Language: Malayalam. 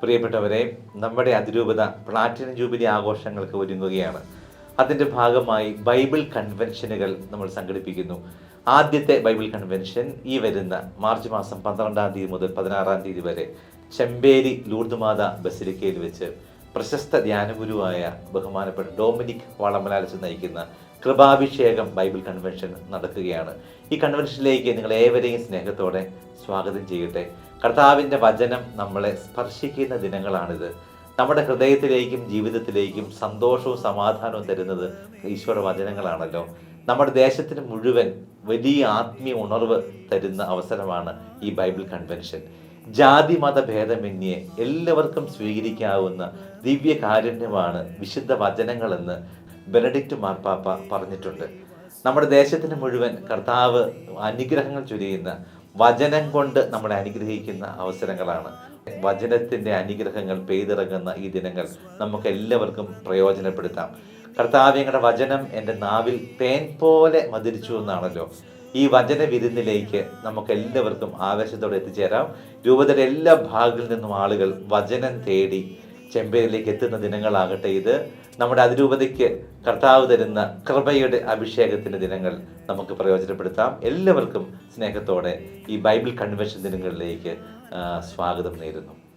പ്രിയപ്പെട്ടവരെ നമ്മുടെ അതിരൂപത പ്ലാറ്റിനം ജൂബിലി ആഘോഷങ്ങൾക്ക് ഒരുങ്ങുകയാണ്. അതിന്റെ ഭാഗമായി ബൈബിൾ കൺവെൻഷനുകൾ നമ്മൾ സംഘടിപ്പിക്കുന്നു. ആദ്യത്തെ ബൈബിൾ കൺവെൻഷൻ ഈ വരുന്ന മാർച്ച് മാസം പന്ത്രണ്ടാം തീയതി മുതൽ പതിനാറാം തീയതി വരെ ചെമ്പേരി ലൂർദ്മാത ബസിലിക്കയിൽ വെച്ച് പ്രശസ്ത ധ്യാനഗുരുവായ ബഹുമാനപ്പെട്ട ഡൊമിനിക് വളമലാലിച്ച് നയിക്കുന്ന കൃപാഭിഷേകം ബൈബിൾ കൺവെൻഷൻ നടക്കുകയാണ്. ഈ കൺവെൻഷനിലേക്ക് നിങ്ങൾ ഏവരെയും സ്നേഹത്തോടെ സ്വാഗതം ചെയ്യട്ടെ. കർത്താവിന്റെ വചനം നമ്മളെ സ്പർശിക്കുന്ന ദിനങ്ങളാണിത്. നമ്മുടെ ഹൃദയത്തിലേക്കും ജീവിതത്തിലേക്കും സന്തോഷവും സമാധാനവും തരുന്നത് ഈശ്വര വചനങ്ങളാണല്ലോ. നമ്മുടെ ദേശത്തിന് മുഴുവൻ വലിയ ആത്മീയ ഉണർവ് തരുന്ന അവസരമാണ് ഈ ബൈബിൾ കൺവെൻഷൻ. ജാതി മത ഭേദമന്യേ എല്ലാവർക്കും സ്വീകരിക്കാവുന്ന ദിവ്യ കാരുണ്യമാണ് വിശുദ്ധ വചനങ്ങളെന്ന് ബെനഡിക്റ്റ് മാർപ്പാപ്പ പറഞ്ഞിട്ടുണ്ട്. നമ്മുടെ ദേശത്തിന് മുഴുവൻ കർത്താവ് അനുഗ്രഹങ്ങൾ ചൊരിയുന്ന വചനം കൊണ്ട് നമ്മളെ അനുഗ്രഹിക്കുന്ന അവസരങ്ങളാണ്. വചനത്തിന്റെ അനുഗ്രഹങ്ങൾ പെയ്തിറങ്ങുന്ന ഈ ദിനങ്ങൾ നമുക്ക് എല്ലാവർക്കും പ്രയോജനപ്പെടുത്താം. കർത്താവ് ഞങ്ങളുടെ വചനം എന്റെ നാവിൽ തേൻ പോലെ മതിരിച്ചു എന്നാണല്ലോ. ഈ വചന വിരുന്നിലേക്ക് നമുക്ക് എല്ലാവർക്കും ആവേശത്തോടെ എത്തിച്ചേരാം. രൂപതയുടെ എല്ലാ ഭാഗങ്ങളിൽ നിന്നും ആളുകൾ വചനം തേടി ചെമ്പേരിലേക്ക് എത്തുന്ന ദിനങ്ങളാകട്ടെ ഇത്. നമ്മുടെ അതിരൂപതയ്ക്ക് കർത്താവ് തരുന്ന കൃപയുടെ അഭിഷേകത്തിന്റെ ദിനങ്ങൾ നമുക്ക് പ്രയോജനപ്പെടുത്താം. എല്ലാവർക്കും സ്നേഹത്തോടെ ഈ ബൈബിൾ കൺവെൻഷൻ ദിനങ്ങളിലേക്ക് സ്വാഗതം നേരുന്നു.